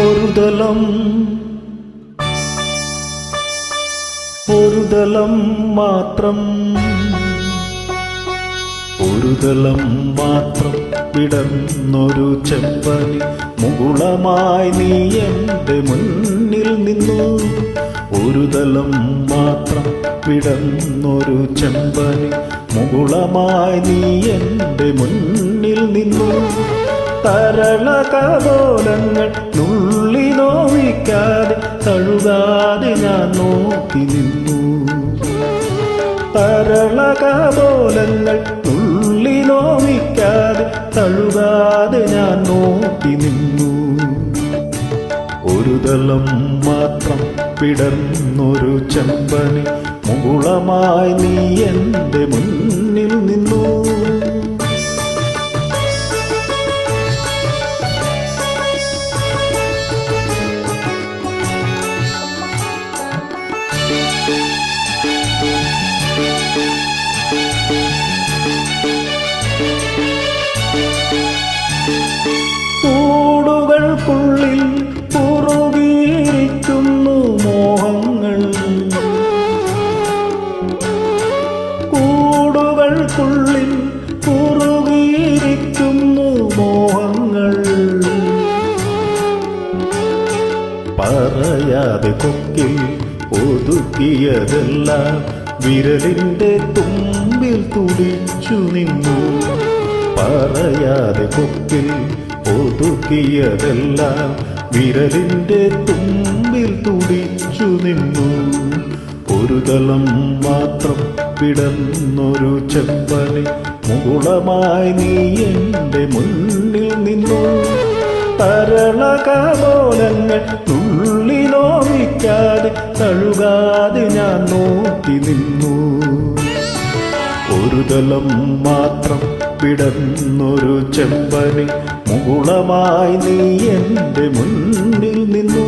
ഒരു ദലം ഒരു ദലം മാത്രം ഒരു ദലം മാത്രം വിടർന്നൊരു ചെമ്പനി മുകുളമായി നീ എന്റെ മുന്നിൽ നിന്നു. ഒരു ദലം മാത്രം വിടർന്നൊരു ചെമ്പനി മുകുളമായി നീ എന്റെ മുന്നിൽ നിന്നു. തരളകപോലങ്ങൾ നുള്ളി നോവിക്കാതെ തഴുകാതെ ഞാൻ നോക്കി നിന്നു. തരളകപോലങ്ങൾ തുള്ളി നോവിക്കാതെ തഴുകാതെ ഞാൻ നോക്കി നിന്നു. ഒരു തലം മാത്രം പിടർന്നൊരു ചെമ്പനി മുകുളമായി നീ എന്റെ മുന്നിൽ നിന്നു. കൂടുകൾക്കുള്ളിൽ കുറുകിയിരിക്കുന്നു മോഹങ്ങൾ. കൂടുകൾക്കുള്ളിൽ കുറുകിയിരിക്കുന്നു മോഹങ്ങൾ. പറയാതെ കൊക്കിൽ ഒതുക്കിയതെല്ലാം വിരലിന്റെ തുമ്പിൽ തുടിച്ചു നിന്നു. പറയാതെ കൊക്കിൽ ഒതുക്കിയതെല്ലാം വിരലിന്റെ തുമ്പിൽ തുടിച്ചു നിന്നു. ഒരു തലം മാത്രം പിടന്നൊരു ചെപ്പനി മുകുളമായി നീ എന്റെ മുന്നിൽ നിന്നു. തരളകപോലങ്ങൾ തുള്ളി നോവിക്കാതെ തഴുകാതെ ഞാൻ നോക്കി നിന്നു. ഒരു തലം മാത്രം പിടന്നൊരു ചെമ്പനി മുകുളമായി നീ എന്റെ മുന്നിൽ നിന്നു.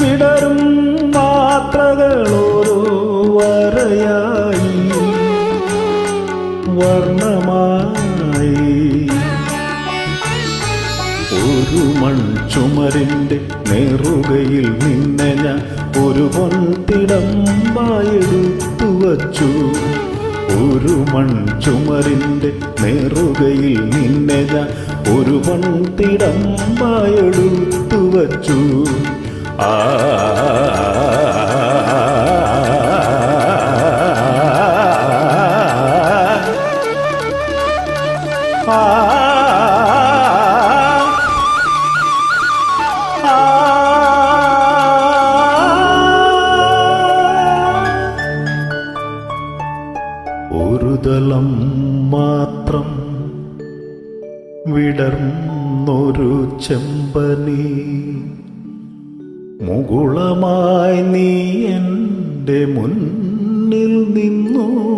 വിടരും മാത്രകൾ മൺചുമരിന്റെ നേറുകയിൽ നിന്നെ ഞാൻ ഒരു പൊൻതിടമ്പായെടുത്തു വച്ചു ഒരു മൺചുമരിന്റെ നേറുകയിൽ നിന്നെ ഞാൻ ഒരു പൊൻതിടമ്പായെടുത്തു വച്ചു ആ ഒരുതലം മാത്രം വിടർന്നൊരു ചെമ്പനി. മുകുളമായി നീ എന്റെ മുന്നിൽ നിന്നോ.